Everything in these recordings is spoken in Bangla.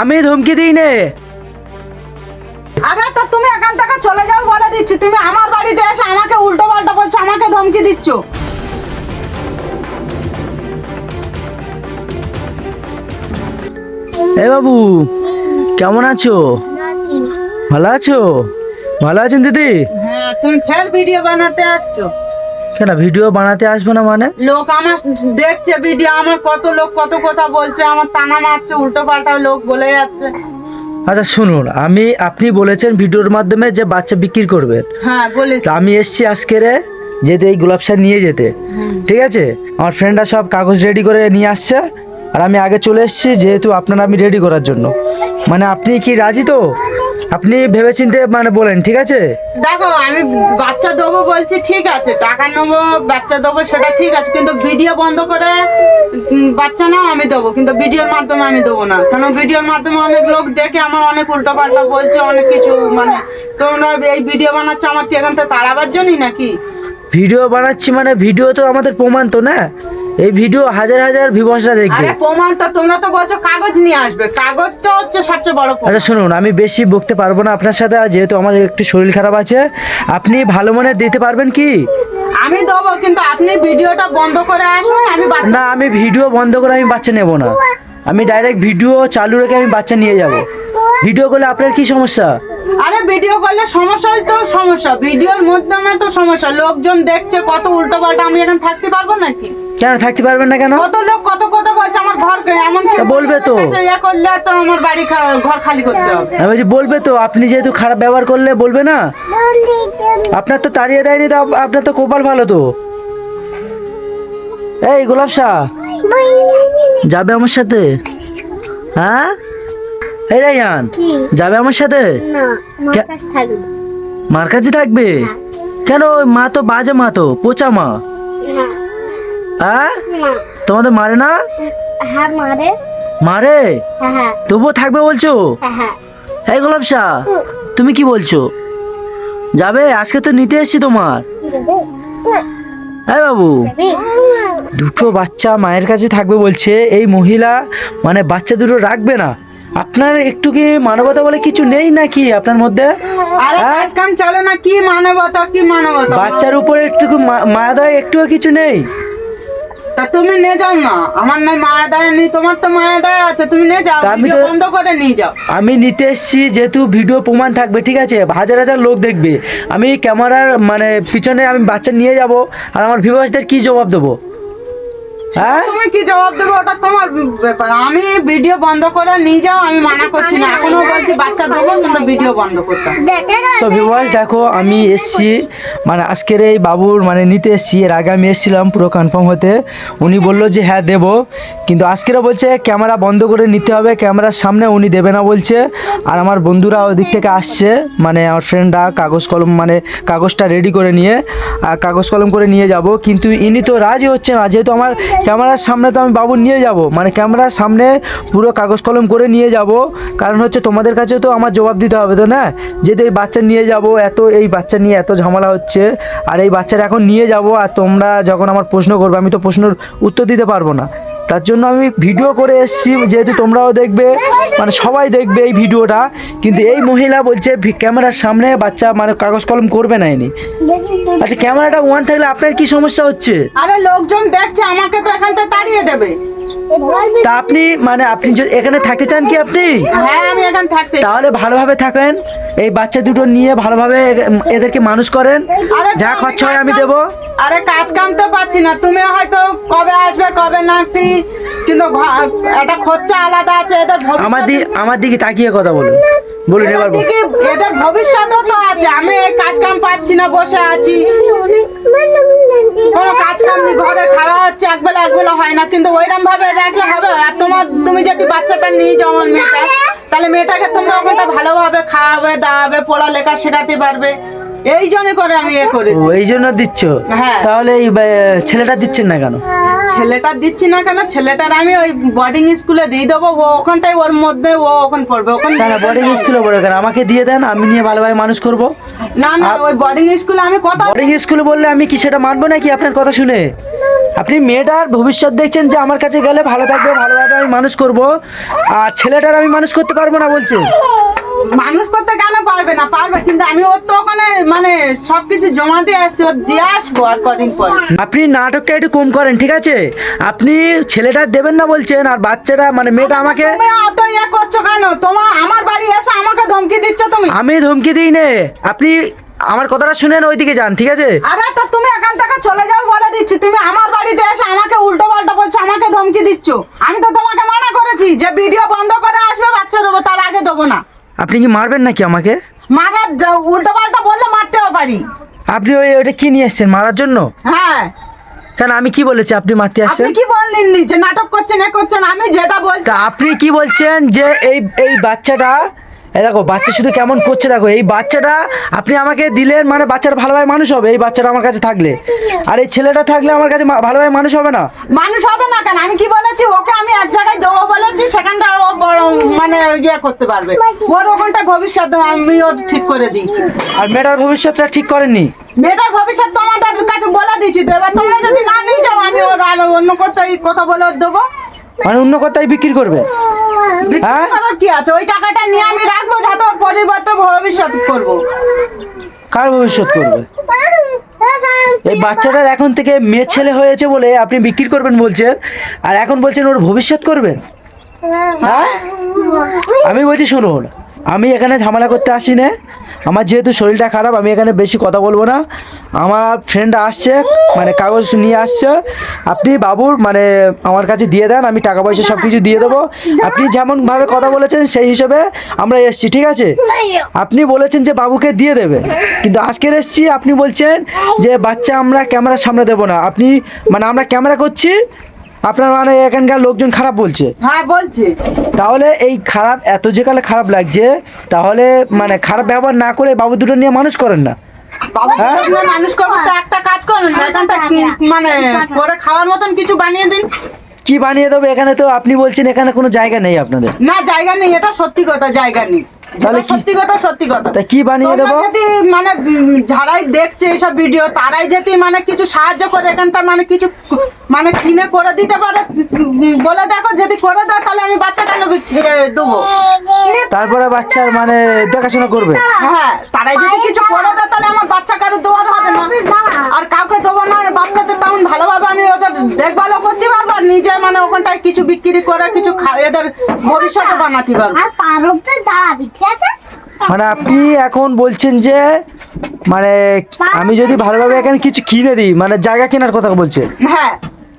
আমি ধমকি দিই নে। আরে তো তুমি এখান থেকে চলে যাও বলে দিচ্ছি। তুমি আমার বাড়িতে এসে আমাকে উল্টো পাল্টা বলছো আমাকে ধমকি দিচ্ছ। এ বাবু কেমন আছো? ভালো আছো? ভালো আছেন দিদি? হ্যাঁ তুমি ফের ভিডিও বানাতে আসছো। কেন? ভিডিও বানাতে আসব না মানে? লোক আমার দেখছে ভিডিও আমার কত লোক কত কথা বলছে আমার টানা মারছে উল্টো পাল্টা লোক বলে যাচ্ছে। আচ্ছা শুনুন আমি আপনি বলেছেন ভিডিওর মাধ্যমে যে বাচ্চা বিক্রি করবেন হ্যাঁ বলে তা আমি এসছি আজকেরে যেহেতু এই গোলাপ শাক নিয়ে যেতে। ঠিক আছে? আমার ফ্রেন্ডরা সব কাগজ রেডি করে নিয়ে আসছে আর আমি আগে চলে এসেছি যেহেতু আপনারা আমি রেডি করার জন্য। মানে আপনি কি রাজি তো? আপনি ভেবেচিন্তে মানে বলেন ঠিক আছে? দেখো আমি বাচ্চা দেবো বলছি ঠিক আছে টাকা নেব বাচ্চা দেবো সেটা ঠিক আছে কিন্তু ভিডিও বন্ধ করে বাচ্চা নাও আমি দেবো কিন্তু ভিডিওর মাধ্যমে আমি দেবো না। কেন ভিডিওর মাধ্যমে অনেক লোক দেখে আমার অনেক উল্টো পাল্টা বলছে অনেক কিছু মানে তোমরা এই ভিডিও বানাচ্ছ আমার কি এখান থেকে তাড়াবার জন্যই নাকি? ভিডিও বানাচ্ছি মানে ভিডিও তো আমাদের প্রমাণ তো না? এই ভিডিও হাজার হাজার ভিউয়ার্সরা দেখবে। আরে প্রমাণ তো তোমরা তো বলছো কাগজ নিয়ে আসবে। কাগজটা হচ্ছে সবচেয়ে বড় প্রমাণ। আচ্ছা শুনুন আমি বেশি বকতে পারব না আপনার সাথে যেহেতু আমার একটু শরীর খারাপ আছে আপনি ভালো মনে দিতে পারবেন কি? আমি দেবো কিন্তু আপনি ভিডিওটা বন্ধ করে আসুন আমি বাচ্চা না আমি ভিডিও বন্ধ করে আমি বাচ্চা নেব না। আমি ডাইরেক্ট ভিডিও চালু রেখে আমি বাচ্চা নিয়ে যাব। ভিডিও করলে আপনার কি সমস্যা? আরে ভিডিও করলে সমস্যা তো সমস্যা। ভিডিওর মাধ্যমে তো সমস্যা। লোকজন দেখছে কত উল্টো পাল্টা আমি এখন থাকতে পারব নাকি? কেন থাকতে পারবেন না কেন? কত লোক কত কথা বলছে আমার ঘর এমন কি বলবে তো। ইয়ে করলে তো আমার বাড়ি ঘর খালি করতে হবে। আমি বলছি বলবে তো। আপনি যেহেতু খারাপ ব্যবহার করলে বলবে না। আপনার তো তাড়িয়ে দেয়নি তো আপ- আপনার তো কপাল ভালো তো। এই গোলাপ শাহ যাবে আমার সাথে? হ্যাঁ? এই রাইয়ান যাবে আমার সাথে? মার কাছে থাকবে? কেন ওই মা তো বাজে মা তো পচা মা? হ্যাঁ। তোমাদের মারে না? হ্যাঁ মারে। হ্যাঁ হ্যাঁ। তবুও থাকবে বলছো? হ্যাঁ হ্যাঁ। এই গোলাপ শাহ তুমি কি বলছো? যাবে? আজকে তো নিতে এসছি তোমার। হ্যাঁ বাবু। দুটো বাচ্চা মায়ের কাছে থাকবে বলছে এই মহিলা মানে বাচ্চা দুটো রাখবে না। আপনার একটু কি মানবতা বলে কিছু নেই নাকি আপনার মধ্যে? আরে হ্যাঁ? কাজ কাম চলে না কি মানবতা কি মানবতা? বাচ্চার উপরে একটু মায়া দয়া একটুও কিছু নেই? তা তুমি নিয়ে যাও না। আমার নাই মায়া দায় নেই তোমার তো মায়া দায় আছে তুমি নিয়ে যাও আমি ভিডিও বন্ধ করে নিয়ে যাও। আমি নিতে এসছি যেহেতু ভিডিও প্রমাণ থাকবে ঠিক আছে? হাজার হাজার লোক দেখবে। আমি ক্যামেরার মানে পিছনে আমি বাচ্চা নিয়ে যাব আর আমার ভিউয়ার্সদের কি জবাব দেবো? হ্যাঁ? তুমি কি জবাব দেবে? ওটা তোমার ব্যাপার। আমি ভিডিও বন্ধ করে নিয়ে যাও আমি মানা করছি না। এখনও বলছি বাচ্চা দেবো কিন্তু ভিডিও বন্ধ করতে। হবে। দেখে ভিউয়ার্স দেখো আমি এসছি মানে আজকের এই বাবুর মানে নিতে এসছি। এর আগে আমি এসেছিলাম পুরো কনফার্ম হতে। উনি বলল যে হ্যাঁ দেবো। কিন্তু আজকেরও বলছে ক্যামেরা বন্ধ করে নিতে হবে। ক্যামেরার সামনে উনি দেবে না বলছে। আর আমার বন্ধুরা ওদিক থেকে আসছে মানে আমার ফ্রেন্ডরা কাগজ কলম মানে কাগজটা রেডি করে নিয়ে আর কাগজ কলম করে নিয়ে যাব। কিন্তু ইনি তো রাজি হচ্ছে না যেহেতু আমার ক্যামেরার সামনে তো আমি বাবু নিয়ে যাব। মানে ক্যামেরার সামনে পুরো কাগজ কলম করে নিয়ে যাব। কারণ হচ্ছে তোমাদের কাছে তো আমার জবাব দিতে হবে তো, না? যেহেতু এই বাচ্চা নিয়ে যাব, এত এই বাচ্চা নিয়ে এত ঝামেলা হচ্ছে, আর এই বাচ্চারা এখন নিয়ে যাব, আর তোমরা যখন আমার প্রশ্ন করবে, আমি তো প্রশ্নের উত্তর দিতে পারব না। তার জন্য আমি ভিডিও করে এসেছি, যেহেতু তোমরাও দেখবে মানে সবাই দেখবে এই ভিডিওটা কিন্তু এই মহিলা বলছে ক্যামেরার সামনে বাচ্চা মানে কাগজ কলম করবে না এনি। আচ্ছা ক্যামেরাটা ওয়ান থাকলে আপনার কি সমস্যা হচ্ছে? আরে লোকজন দেখছে আমাকে তো এখান থেকে তাড়িয়ে দেবে। তা আপনি মানে আপনি এখানে থাকতে চান কি আপনি? হ্যাঁ আমি এখান থাকতে। তাহলে ভালোভাবে থাকেন এই বাচ্চা দুটো নিয়ে ভালোভাবে এদেরকে মানুষ করেন। যা খরচা হয় আমি দেবো। আরে কাজ কাম তো পাচ্ছি না তুমি হয়তো কবে আসবে কবে না কি কিন্তু একটা খরচা আলাদা আছে এদের ভবিষ্যৎ আমার দিকে আমার দিকে তাকিয়ে কথা বলুন বলুন এবার এদের ভবিষ্যৎও তো আছে। আমি এই কাজ কাম পাচ্ছি না বসে আছি। কোনো কাজ কাম নেই ঘরে খাওয়া হচ্ছে একবেলা একবেলা হয় না। কিন্তু ওইরকম ভাবে রাখলে হবে। আর তোমার তুমি যদি বাচ্চাটা নিয়ে যাও আমার মেয়েটা তাহলে মেয়েটাকে তোমরা ওখানটা ভালোভাবে খাওয়াবে দাওয়াবে পড়ালেখা শেখাতে পারবে। এই জন্য করে আমি এ করেছি। এই জন্য দিচ্ছ? হ্যাঁ। তাহলে এই ছেলেটা দিচ্ছেন না কেন? ছেলেটা দিচ্ছি না কেন? ছেলেটার আমি ওই বোর্ডিং স্কুলে দিয়ে দেবো। ও ওখানটাই ওর মধ্যে ও ওখানে পড়বে। ওখানে না বোর্ডিং স্কুলে পড়ে কেন? আমাকে দিয়ে দেন আমি নিয়ে ভালোভাবে মানুষ করব। না না ওই বোর্ডিং স্কুলে আমি কথা বোর্ডিং স্কুলে বললে আমি কি সেটা মানবো নাকি আপনার কথা শুনে? আপনি মেয়েটার ভবিষ্যৎ দেখছেন যে আমার কাছে গেলে ভালো থাকবে ভালোভাবে আমি মানুষ করব। আর ছেলেটার আমি মানুষ করতে পারব না বলছেন মানুষ করতে কেন পারবে না পারবে। কিন্তু আমি ওর তো ওখানে মানে সবকিছু জমা দিয়ে আসছি ওর দিয়ে আসব আর কদিন পরে। আপনি নাটকটা একটু কম করেন ঠিক আছে? আপনি ছেলেটা দেবেন না বলছেন আর বাচ্চাটা মানে মেয়েটা আমাকে তুমি অত ইয়ে করছ কেন? তোমার আমার বাড়ি এসে আমাকে ধমকি দিচ্ছ তুমি? আমি ধমকি দিই নে। আপনি আমার কথাটা শুনেন ওইদিকে যান ঠিক আছে? আরে তো তুমি এখান থেকে চলে যাও বলে দিচ্ছি। তুমি আমার বাড়িতে এসে আমাকে উল্টো পাল্টা বলছো আমাকে ধমকি দিচ্ছ। আমি তো তোমাকে মানা করেছি যে ভিডিও বন্ধ করে আসবে বাচ্চা দেবো তার আগে দেবো না। আপনি কি মারবেন নাকি আমাকে? মারার উল্টো পাল্টা বললে মারতেও পারি আপনি ওই ওটা কি নিয়ে এসছেন মারার জন্য? হ্যাঁ। কেন আমি কি বলেছি আপনি মারতে আপনি আসছেন? কি বললেন যে নাটক করছেন এ করছেন আমি যেটা বলছি আপনি কি বলছেন যে এই এই বাচ্চাটা এই দেখো বাচ্চা শুধু কেমন করছে দেখো এই বাচ্চাটা আপনি আমাকে দিলেন মানে বাচ্চাটা ভালোভাবে মানুষ হবে এই বাচ্চাটা আমার কাছে থাকলে। আর এই ছেলেটা থাকলে আমার কাছে ভালোভাবে মানুষ হবে না। মানুষ হবে না কেন? আমি কি বলেছি? ওকে আমি এক জায়গায় দেবো বলেছি সেখানটা ও মানে ইয়ে করতে পারবে। ওর ওখানটা ভবিষ্যৎ আমি ওর ঠিক করে দিয়েছি। আর মেয়েটার ভবিষ্যৎটা ঠিক করেননি? মেয়েটার ভবিষ্যৎ তোমাদের কাছে বলে দিয়েছি তো এবার তোমরা যদি না নিয়ে যাও আমি ওর আর অন্য কোথায় কথা বলে দেবো। মানে অন্য কোথায় বিক্রি করবে? হ্যাঁ? কি আছে? ওই টাকাটা নিয়ে আমি রাখব যাতে ওর পরিবর্তে ভবিষ্যৎ করব। কার ভবিষ্যৎ করবে? এই বাচ্চাটার এখন থেকে মেয়ে ছেলে হয়েছে বলে আপনি বিক্রি করবেন বলছেন আর এখন বলছেন ওর ভবিষ্যৎ করবেন হ্যাঁ? আমি বলছি শুনুন আমি এখানে ঝামেলা করতে আসি না আমার যেহেতু শরীরটা খারাপ, আমি এখানে বেশি কথা বলব না। আমার ফ্রেন্ড আসছে মানে কাগজ নিয়ে আসছে। আপনি বাবুর মানে আমার কাছে দিয়ে দেন, আমি টাকা পয়সা সব কিছু দিয়ে দেবো। আপনি যেমনভাবে কথা বলেছেন, সেই হিসেবে আমরা এসছি, ঠিক আছে? আপনি বলেছেন যে বাবুকে দিয়ে দেবে। কিন্তু আজকের এসছি, আপনি বলছেন যে বাচ্চা আমরা ক্যামেরার সামনে দেবো না। আপনি মানে আমরা ক্যামেরা করছি আপনার মানে এখানকার লোকজন খারাপ বলছে? হ্যাঁ বলছে। তাহলে এই খারাপ এত যে কালে খারাপ লাগছে তাহলে মানে খারাপ ব্যবহার না করে বাবু দুটো নিয়ে মানুষ করেন না। বাবা হ্যাঁ? মানুষ করব তো একটা কাজ করুন এখানটা মানে করে খাওয়ার মতন কিছু বানিয়ে দিন। কি বানিয়ে দেবো? এখানে তো আপনি বলছেন এখানে কোনো জায়গা নেই আপনাদের। না জায়গা নেই এটা সত্যি কথা জায়গা নেই। তাহলে সত্যি কথা সত্যি কথা। তা কি বানিয়ে দেবো? যদি মানে যারাই দেখছে এইসব ভিডিও তারাই যদি মানে কিছু সাহায্য করে এখানটা মানে কিছু মানে কিনে করে দিতে পারে বলে দেখো যদি করে দাও তাহলে আমি বাচ্চা কেন দেবো। তারপরে বাচ্চার মানে দেখাশোনা করবে? হ্যাঁ তারাই যদি কিছু করে দেয় তাহলে আমার বাচ্চা কারও দেওয়ার হবে না। আর কাউকে দেবো না বাচ্চাদের তেমন ভালোভাবে আমি ওদের দেখভালও করতে পারব নিজে মানে ওখানটায় কিছু বিক্রি করে কিছু এদের ভবিষ্যতে বানাতে পারব। আর পারতে দাঁড়াবি ঠিক আছে? মানে আপনি এখন বলছেন যে মানে আমি যদি ভালোভাবে এখানে কিছু কিনে দিই মানে জায়গা কেনার কথা বলছে। হ্যাঁ।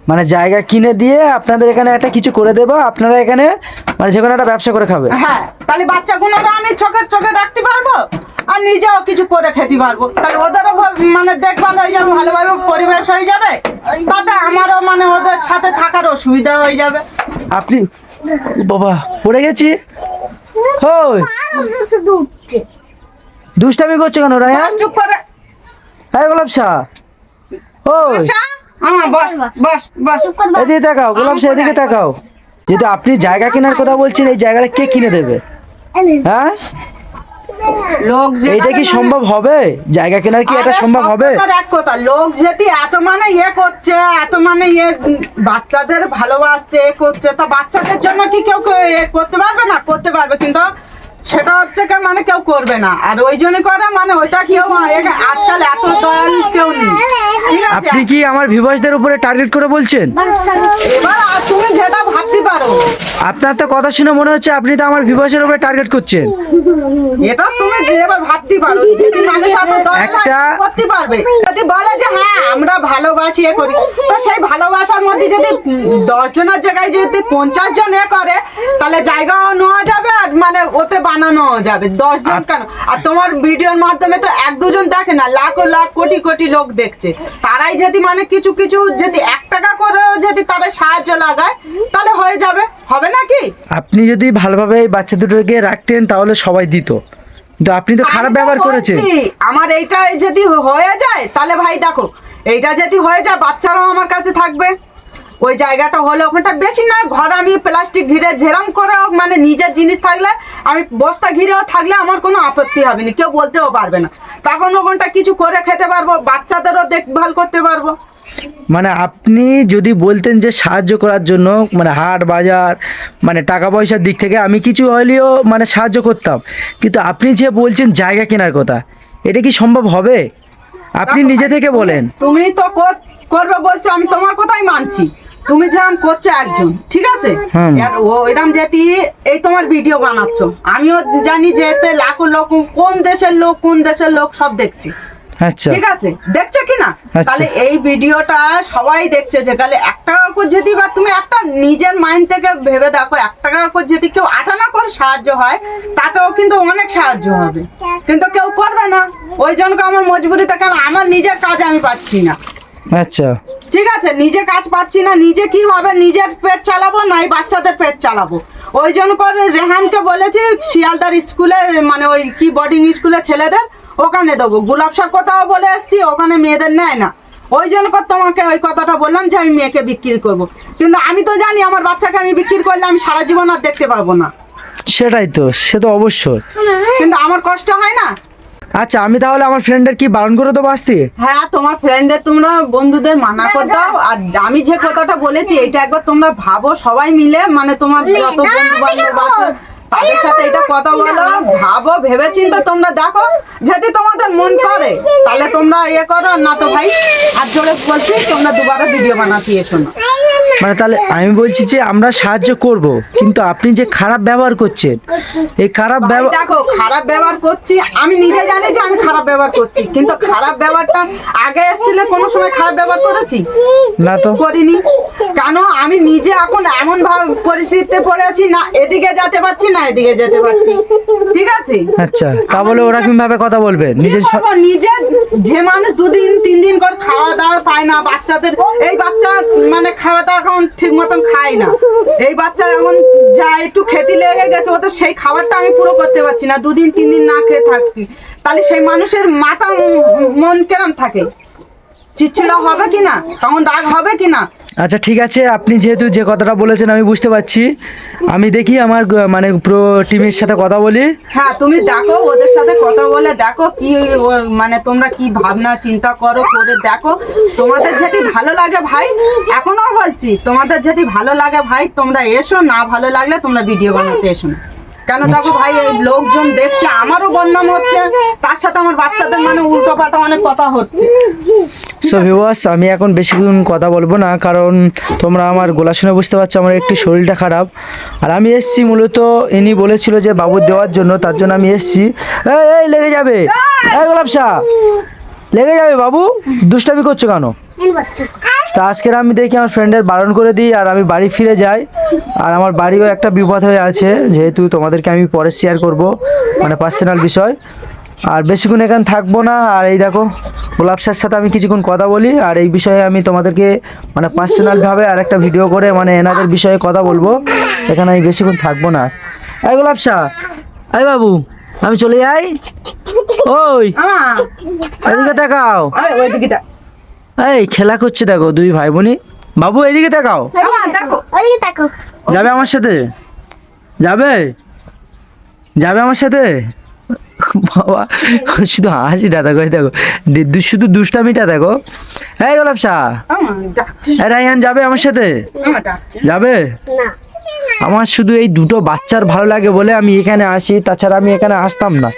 মানে জায়গা কিনে দিয়ে আপনাদের এখানে একটা কিছু করে দেবো আপনারা এখানে মানে যে কোনো একটা ব্যবসা করে খাবে। হ্যাঁ তাহলে বাচ্চাগুলোরও আমি চোখের চোখে রাখতে পারব? আর নিজেও কিছু করে খেতে পারব। তাহলে ওদেরও মানে দেখভাল হয়ে যাবে ভালোভাবে পরিবেশ হয়ে যাবে। তাতে আমারও মানে ওদের সাথে থাকার অসুবিধা হয়ে যাবে। আপনি বাবা পড়ে গেছি? দুষ্টামি করছ কেন রায়া? বস চুপ করে। হ্যাঁ গোলাপ শাহ ওই। আচ্ছা হ্যাঁ। এদিকে তাকাও গোলাপ শাহ এদিকে তাকাও। যেহেতু আপনি জায়গা কেনার কথা বলছেন এই জায়গাটা কে কিনে দেবে? হ্যাঁ? লোক এটা কি সম্ভব হবে? জায়গা কেনার কি এটা সম্ভব হবে? এক কথা। লোক যেটি এত মানে ইয়ে করছে এত মানে ইয়ে বাচ্চাদের ভালোবাসছে এ করছে তা বাচ্চাদের জন্য কি কেউ করতে পারবে না? করতে পারবে কিন্তু সেটা হচ্ছে কি মানে কেউ করবে না। আর ওই জন্য করা মানে ওইটা কেউ আজকাল এত দয়াল কেউ নেই। আপনি কি আমার ভিভাসদের উপরে টার্গেট করে বলছেন? এবার তুমি যেটা ভাবতে পারো। আপনার তো কথা শুনে মনে হচ্ছে আপনি তো আমার ভিভাসের উপরে টার্গেট করছেন। এটা তুমি এবার ভাবতে পারো। যদি মানুষ এত দয়াল করতে পারবে? যদি বলে যে হ্যাঁ আমরা ভালোবাসি এ করি। তো সেই ভালোবাসার মধ্যে যদি দশ জনের জায়গায় যদি পঞ্চাশ জন এ করে তাহলে জায়গাও নেওয়া যাবে আর মানে ওতে বানানো যাবে দশ জন কেন? আর তোমার ভিডিওর মাধ্যমে তো এক দুজন দেখে না লাখ লাখ কোটি কোটি লোক দেখছে। তারাই যদি মানে কিছু কিছু যদি এক টাকা করেও যদি তারা সাহায্য লাগায় তাহলে হয়ে যাবে। হবে নাকি আপনি যদি ভালোভাবে এই বাচ্চা দুটোকে রাখতেন তাহলে সবাই দিত। কিন্তু আপনি তো খারাপ ব্যবহার করেছেন। আমার এইটা যদি হয়ে যায় তাহলে ভাই দেখো এইটা যদি হয়ে যায় বাচ্চারাও আমার কাছে থাকবে। ওই জায়গাটা হলে ওখানটা বেশি নয় ঘর আমি প্লাস্টিক ঘিরে যেরম করে হোক মানে নিজের জিনিস থাকলে আমি বস্তা ঘিরেও থাকলে আমার কোনো আপত্তি হবে না কেউ বলতেও পারবে না। তখন ওখানটা কিছু করে খেতে পারব বাচ্চাদেরও দেখভাল করতে পারব। মানে আপনি যদি বলতেন যে সাহায্য করার জন্য মানে হাট বাজার মানে টাকা পয়সার দিক থেকে আমি কিছু হলেও মানে সাহায্য করতাম কিন্তু আপনি যে বলছেন জায়গা কেনার কথা এটা কি সম্ভব হবে? আপনি নিজে থেকে বলেন। তুমি তো কর- করবে বলছো আমি তোমার কথাই মানছি। তুমি যেরকম করছ একজন ঠিক আছে। আর ও এরকম যেটি এই তোমার ভিডিও বানাচ্ছ। আমিও জানি যে এতে লাখো লোক কোন দেশের লোক কোন দেশের লোক সব দেখছি। আচ্ছা। ঠিক আছে? দেখছ কি না? আচ্ছা। তাহলে এই ভিডিওটা সবাই দেখছে যে তাহলে এক টাকা করে যদি বা তুমি একটা নিজের মাইন্ড থেকে ভেবে দেখো এক টাকা করে যদি কেউ আটানা করে সাহায্য হয় তাতেও কিন্তু অনেক সাহায্য হবে। কিন্তু কেউ করবে না। ওই জন্য আমার মজবুরিতে কেন? আমার নিজের কাজ আমি পাচ্ছি না। আচ্ছা। ঠিক আছে নিজে কাজ পাচ্ছি না নিজে কি হবে নিজের পেট চালাবো নাই বাচ্চাদের পেট চালাবো। ওই জন্য করে রেহানকে বলেছি শিয়ালদার স্কুলে মানে ওই কি বোর্ডিং স্কুলে ছেলেদের ওখানে দেবো। গুলাবসার কথাও বলে এসছি ওখানে মেয়েদের নেয় না। ওই জন্য করে তোমাকে ওই কথাটা বললাম যে আমি মেয়েকে বিক্রি করব। কিন্তু আমি তো জানি আমার বাচ্চাকে আমি বিক্রি করলে আমি সারা জীবন আর দেখতে পাবো না। সেটাই তো সে তো অবশ্যই। কিন্তু আমার কষ্ট হয় না? আচ্ছা আমি তাহলে আমার ফ্রেন্ডের কি বারণ করে দেবো আসতে? হ্যাঁ তোমার ফ্রেন্ডদের তোমরা বন্ধুদের মানা করে দাও আর আমি যে কথাটা বলেছি এটা একবার তোমরা ভাবো সবাই মিলে মানে তোমার যত বন্ধু বান্ধব আছে তাদের সাথে এটা কথা বলো ভাবো ভেবে চিন্তে তোমরা দেখো যদি তোমাদের মন করে তাহলে তোমরা ইয়ে করো না তো ভাই আর জোড়ে বলছি তোমরা দুবারও ভিডিও বানাতে এসো না। মানে তাহলে আমি বলছি যে আমরা সাহায্য করব কিন্তু আপনি যে খারাপ ব্যবহার করছেন এই খারাপ ব্যবহার দেখো খারাপ ব্যবহার করছি আমি নিজে জানি যে আমি খারাপ ব্যবহার করছি কিন্তু খারাপ ব্যবহারটা আগে এসেছিলে কোনো সময় খারাপ ব্যবহার করেছি? না তো। করিনি। কেন? আমি নিজে এখন এমন ভাবে পরিস্থিতিতে পড়ে আছি না এদিকে যেতে পারছি না এদিকে যেতে পারছি। ঠিক আছে? আচ্ছা তা বলে ওরকম ভাবে কথা বলবে? করব? নিজে যে মানুষ দুদিন তিন দিন করে খাওয়া দাওয়া পায় না বাচ্চাদের এই বাচ্চা মানে খাওয়া দাওয়া এখন ঠিক মতন খাই না। এই বাচ্চা এখন যা একটু খেতে লেগে গেছে ওদের সেই খাবারটা আমি পুরো করতে পারছি না। দুদিন তিন দিন না খেয়ে থাকি তাহলে সেই মানুষের মাথা মন কেরম থাকে? চিচ্ছিড়া হবে কিনা? তখন রাগ হবে কি না আচ্ছা ঠিক আছে আপনি যেহেতু যে কথাটা বলেছেন আমি বুঝতে পারছি। আমি দেখি আমার মানে পুরো টিমের সাথে কথা বলি। হ্যাঁ তুমি দেখো ওদের সাথে কথা বলে দেখো কি মানে তোমরা কি ভাবনা চিন্তা করো করে দেখো। তোমাদের যদি ভালো লাগে ভাই এখনও বলছি তোমাদের যদি ভালো লাগে ভাই তোমরা এসো না ভালো লাগলে তোমরা ভিডিও বানাতে এসো না। কেন দেখো ভাই এই লোকজন দেখছে আমারও বদনাম হচ্ছে তার সাথে আমার বাচ্চাদের মানে উল্টো পাল্টা অনেক কথা হচ্ছে। সো ভিউয়ার্স আমি এখন বেশিক্ষণ কথা বলব না, কারণ তোমরা আমার গোলা শুনে বুঝতে পারছ আমার একটু শরীরটা খারাপ। আর আমি এসছি মূলত, ইনি বলেছিল যে বাবু দেওয়ার জন্য, তার জন্য আমি এসছি। এই এই, লেগে যাবে। এই, গোলাপ শাহ। লেগে যাবে বাবু? দুষ্টামি করছ কেন? তা আজকের আমি দেখি আমার ফ্রেন্ডের বারণ করে দিই, আর আমি বাড়ি ফিরে যাই। আর আমার বাড়িও একটা বিপদ হয়ে আছে, যেহেতু তোমাদেরকে আমি পরে শেয়ার করব মানে পার্সোনাল বিষয়। আর বেশিক্ষণ এখানে থাকব না, আর এই দেখো, গোলাপ শাহর সাথে আমি কিছুক্ষণ কথা বলি, আর এই বিষয়ে আমি তোমাদেরকে মানে পার্সোনালভাবে আর একটা ভিডিও করে মানে এনাদের বিষয়ে কথা বলব। এখানে আমি বেশিক্ষণ থাকব না। এই গোলাপ শাহ এই বাবু, আমি চলে যাই। ওই, এদিকে দেখাও। এই খেলা করছে দেখো দুই ভাই বোনই বাবু, এদিকে দেখাও। দেখো যাবে আমার সাথে? যাবে? যাবে আমার সাথে? বাবা শুধু হাসিটা দেখো দেখো শুধু দুষ্টামিটা দেখো। এই গোলাপ শাহ রাইহান যাবে আমার সাথে? যাবে? আমার শুধু এই দুটো বাচ্চার ভালো লাগে বলে আমি এখানে আসি তাছাড়া আমি এখানে আসতাম না।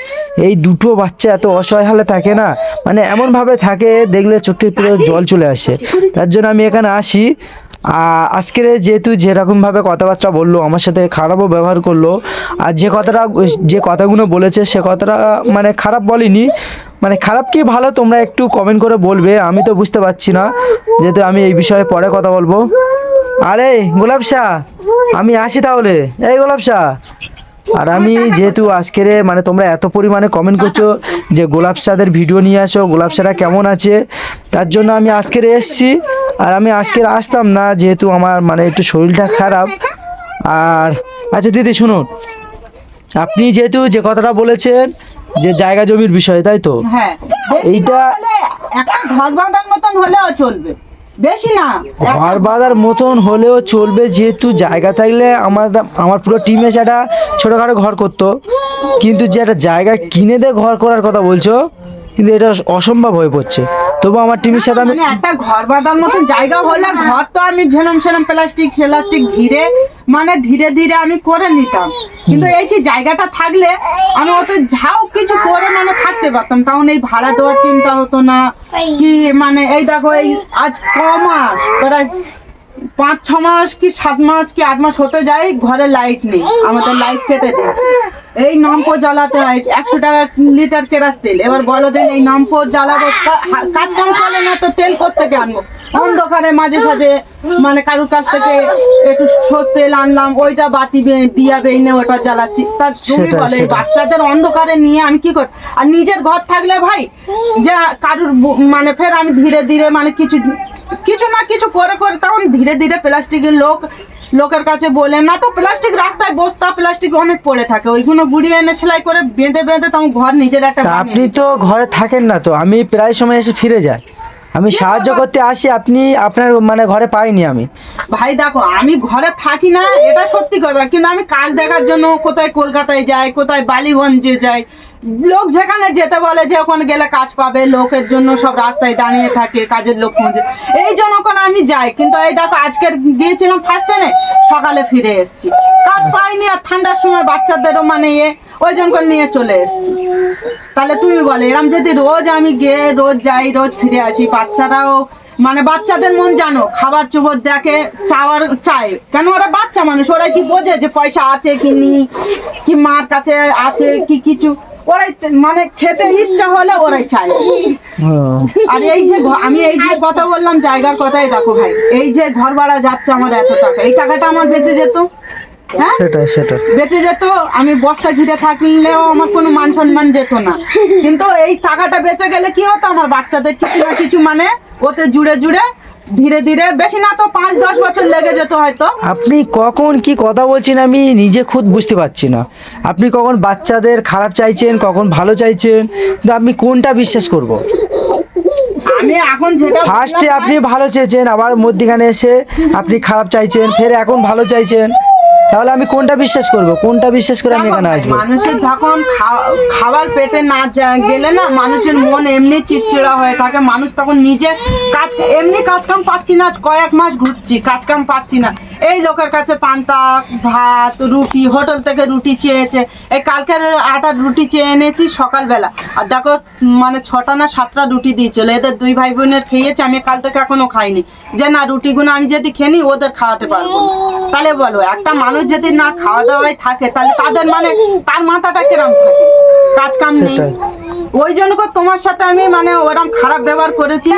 এই দুটো বাচ্চা এত অসহায় হালে থাকে না মানে এমনভাবে থাকে দেখলে চোখে পুরো জল চলে আসে। তার জন্য আমি এখানে আসি আজকের যেহেতু যেরকমভাবে কথাবার্তা বলল, আমার সাথে খারাপও ব্যবহার করল, আর যে কথাটা, যে কথাগুলো বলেছে সে কথাটা মানে খারাপ বলিনি। মানে খারাপ কি ভালো, তোমরা একটু কমেন্ট করে বলবে, আমি তো বুঝতে পারছি না, যেহেতু আমি এই বিষয়ে পরে কথা বলব। আরে গোলাপ শাহ, আমি আসি তাহলে। এই গোলাপ শাহ আর আমি যেহেতু আজকের মানে তোমরা এত পরিমাণে কমেন্ট করছ যে গোলাপ শাহদের ভিডিও নিয়ে আসো গোলাপ শাহরা কেমন আছে তার জন্য আমি আজকের এসছি। আর আমি আজকের আসতাম না যেহেতু আমার মানে একটু শরীরটা খারাপ। আর আচ্ছা দিদি শুনুন আপনি যেহেতু যে কথাটা বলেছেন যে জায়গা জমির বিষয় তাই তো? হ্যাঁ এইটা- একটা ঘর বাঁধার মতন হলেও চলবে। বেশি না। ঘর বাঁধার মতন হলেও চলবে যেহেতু জায়গা থাকলে আমার আমার পুরো টিম এসে একটা ছোটোখাটো ঘর করতো। কিন্তু যে একটা জায়গা কিনে দিয়ে ঘর করার কথা বলছো, কিন্তু এটা অসম্ভব হয়ে পড়ছে। তবু আমার টিমের সাথে আমি মানে একটা ঘর বাঁধার মতো জায়গা হলে ঘর তো আমি ঝেলাম সেলাম প্লাস্টিক প্লাস্টিক ঘিরে মানে ধীরে ধীরে আমি করে নিতাম। কিন্তু এই কি জায়গাটা থাকলে আমি অত ঝাও কিছু করে মানে থাকতে পারতাম। তখন এই ভাড়া দেওয়ার চিন্তা হতো না। কি মানে এই দেখো এই আজ কমাস মাস? প্রায় পাঁচ ছ মাস কি সাত মাস কি আট মাস হতে যায় ঘরে লাইট নেই। আমাদের লাইট কেটে দিচ্ছে এই নম্পো জ্বালাতে হয় একশো টাকা লিটার কেরাস তেল। এবার বলো দিন এই নম্পো জ্বালাবো কাজ কাম চলে না তো তেল কোথেকে আনব? অন্ধকারে মাঝে সাঝে মানে কারুর কাছ থেকে একটু সস তেল আনলাম ওইটা বাতি বে- দিয়া বেইনে ওটা জ্বালাচ্ছি। তা তুমি বলে বাচ্চাদের অন্ধকারে নিয়ে আমি কি কর আর নিজের ঘর থাকলে ভাই যা কারুর মানে ফের আমি ধীরে ধীরে মানে কিছু কিছু না কিছু করে করে তখন ধীরে ধীরে প্লাস্টিকের লোক লোকের কাছে বলে না তো প্লাস্টিক রাস্তায় বস্তা প্লাস্টিক অনেক পড়ে থাকে। ওইগুলো গুড়িয়ে এনে সেলাই করে বেঁধে বেঁধে তখন ঘর নিজের একটা আপনি তো ঘরে থাকেন না তো আমি প্রায় সময় এসে ফিরে যাই। আমি সাহায্য করতে আসি আপনি আপনার মানে ঘরে পাইনি আমি। ভাই দেখো আমি ঘরে থাকি না এটা সত্যি কথা কিন্তু আমি কাজ দেখার জন্য কোথায় কলকাতায় যাই কোথায় বালিগঞ্জে যাই লোক যেখানে যেতে বলে যে ওখানে গেলে কাজ পাবে, লোকের জন্য সব রাস্তায় দাঁড়িয়ে থাকে, কাজের লোক খুঁজে। এই জন্য করে আমি যাই, কিন্তু এই দেখো আজকের গিয়েছিলাম ফার্স্ট টাইমে সকালে ফিরে এসেছি। কাজ পাইনি আর ঠান্ডার সময় বাচ্চাদেরও মানে ইয়ে ওই জন্য করে নিয়ে চলে এসেছি। তাহলে তুমি বলে, এরম যদি রোজ আমি গিয়ে রোজ যাই, রোজ ফিরে আসি, বাচ্চারাও মানে বাচ্চাদের মন জানো, খাবার চোবর দেখে চাওয়ার চায়। কেন ওরা বাচ্চা মানুষ? ওরা কি বোঝে যে পয়সা আছে কি নি কি মার কাছে আছে, কি কিছু? ওরাই মানে খেতে ইচ্ছা হলে ওরাই চায়। আর এই যে আমি এই যে কথা বললাম জায়গার কথাই দেখো ভাই। এই যে ঘর ভাড়া যাচ্ছে আমার এত টাকা। এই টাকাটা আমার বেঁচে যেত। হ্যাঁ? সেটাই সেটাই। বেঁচে যেত আমি বস্তা ঘিরে থাকলেও আমার কোনো মান সম্মান যেত না। কিন্তু এই টাকাটা বেঁচে গেলে কি হতো? আমার বাচ্চাদের কিছু না কিছু মানে ওতে জুড়ে জুড়ে ধীরে ধীরে বেশি না তো পাঁচ দশ বছর লেগে যেত হয়তো। আপনি কখন কি কথা বলছেন আমি নিজে খুদ বুঝতে পারছি না। আপনি কখন বাচ্চাদের খারাপ চাইছেন কখন ভালো চাইছেন তো আমি কোনটা বিশ্বাস করব? আমি এখন যেটা ফার্স্টে আপনি ভালো চেয়েছেন আবার মধ্যিখানে এসে আপনি খারাপ চাইছেন ফের এখন ভালো চাইছেন। তাহলে আমি কোনটা বিশ্বাস করব? কোনটা বিশ্বাস করে আমি এখানে আসব? মানুষের যখন খাবার পেটে না গেলে না মানুষের মন এমনি চিড়চিড়া হয়ে থাকে। মানুষ তখন নিজে কাজ এমনি কাজ কাম পাচ্ছি না আজ কয়েক মাস ঘুরছি কাজ কাম পাচ্ছি না। এই লোকের কাছে পান্তা ভাত রুটি হোটেল থেকে রুটি চেয়েছে। এই কালকের আটার রুটি চেয়ে এনেছি সকালবেলা। আর দেখো মানে ছটা না সাতটা রুটি দিয়েছিল। এদের দুই ভাই বোনের খেয়েছে আমি কাল থেকে এখনও খাইনি। যে না রুটিগুলো আমি যদি খেনি ওদের খাওয়াতে পারব তাহলে বলো একটা মানুষ যদি না খাওয়া দাওয়ায় থাকে তাহলে তাদের মানে তার মাথাটা কিরম থাকে? কাজ কাম নেই ওই জন্য করে তোমার সাথে আমি মানে ওরকম খারাপ ব্যবহার করেছি।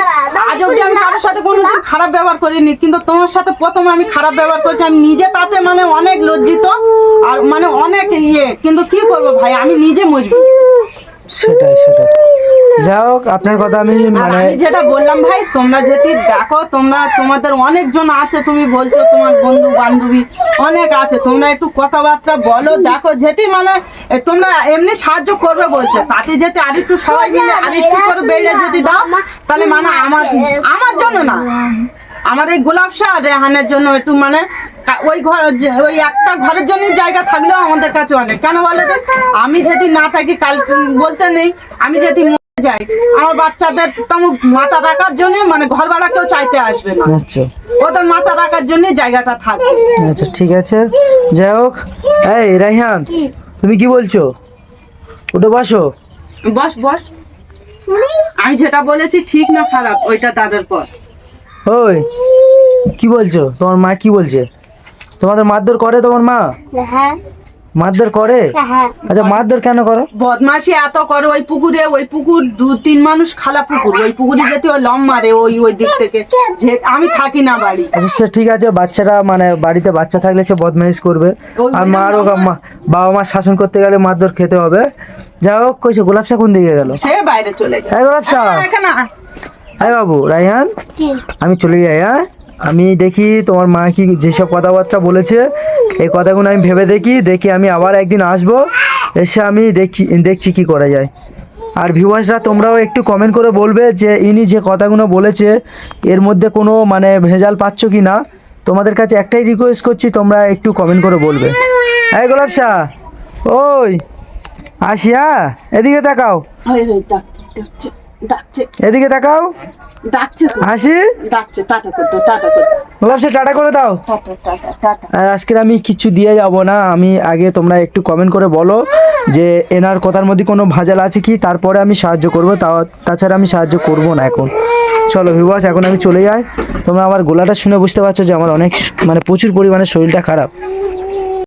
আজ অব্দি আমি কারোর সাথে কোনোদিন খারাপ ব্যবহার করিনি কিন্তু তোমার সাথে প্রথম আমি খারাপ ব্যবহার করেছি। আমি নিজে তাতে মানে অনেক লজ্জিত আর মানে অনেক ইয়ে। কিন্তু কি করব ভাই আমি নিজে মজবুত। সেটাই সেটাই। যাই হোক আপনার কথা আমি মানে আমি যেটা বললাম ভাই তোমরা যদি দেখো তোমরা তোমাদের অনেকজন আছে তুমি বলছো তোমার বন্ধু বান্ধবী অনেক আছে তোমরা একটু কথাবার্তা বলো দেখো যেতে মানে তোমরা এমনি সাহায্য করবে বলছে তাতে যেতে আরেকটু সবাই মিলে আরেকটু করে বেড়ে যদি দাও তাহলে মানে আমার আমার জন্য না। আমার এই গোলাপ শাহ রেহানের জন্য একটু মানে ওই ঘর যে- ওই একটা ঘরের জন্য জায়গা থাকলেও আমাদের কাছে অনেক। কেন বলো আমি যদি না থাকি কাল বলতে নেই আমি যদি যাই আমার বাচ্চাদের তেমন মাথা রাখার জন্য মানে ঘর ভাড়া কেউ চাইতে আসবে না। আচ্ছা। ওদের মাথা রাখার জন্য জায়গাটা থাকবে। আচ্ছা ঠিক আছে। যাই হোক এই রাইহান তুমি কি বলছো? উঠে বসো। বস বস। আমি যেটা বলেছি ঠিক না খারাপ ওইটা তাদের পর ওই কি বলছো? তোমার মা কি বলছে? তোমাদের মারধর করে তোমার মা? হ্যাঁ। মারধর করে? হ্যাঁ। আচ্ছা মারধর কেন করো? বদমাসি এত করে ওই পুকুরে ওই পুকুর দু তিন মানুষ খালা পুকুর। ওই পুকুরে যেতে ওই লম মারে ওই ওই দিক থেকে। যে আমি থাকি না বাড়ি। আচ্ছা সে ঠিক আছে বাচ্চারা মানে বাড়িতে বাচ্চা থাকলে সে বদমাইশ করবে। আর মারও মা- বাবা মা শাসন করতে গেলে মারধর খেতে হবে। যাই হোক কইছে গোলাপ শাহ কোন দিকে গেল? সে বাইরে চলে এই গোলাপ শাহ এখানে আয়। বাবু রাইহান কি আমি চলে যাই হ্যাঁ? আমি দেখি তোমার মা কি যেসব কথাবার্তা বলেছে, এই কথাগুলো আমি ভেবে দেখি দেখি আমি আবার একদিন আসব, এসে আমি দেখি, দেখছি কি করা যায়। আর ভিউয়ার্সরা তোমরাও একটু কমেন্ট করে বলবে যে ইনি যে কথাগুলো বলেছে, এর মধ্যে কোনো মানে ভেজাল পাচ্ছ কি না? তোমাদের কাছে একটাই রিকোয়েস্ট করছি, তোমরা একটু কমেন্ট করে বলবে। এই গোলাপ শাহ, ওই আসি হ্যাঁ এদিকে তাকাও। এদিকে তাকাও। তো, হাসি? ডাকছে টাটা করে দাও আর আজকের আমি কিছু দিয়ে যাব না আমি আগে তোমরা একটু কমেন্ট করে বলো যে এনার কথার মধ্যে কোনো ভাজাল আছে কি? তারপরে আমি সাহায্য করব তাও তাছাড়া আমি সাহায্য করব না এখন। চলো ভিবাস এখন আমি চলে যাই। তোমরা আমার গলাটা শুনে বুঝতে পারছ যে আমার অনেক মানে প্রচুর পরিমাণে শরীরটা খারাপ।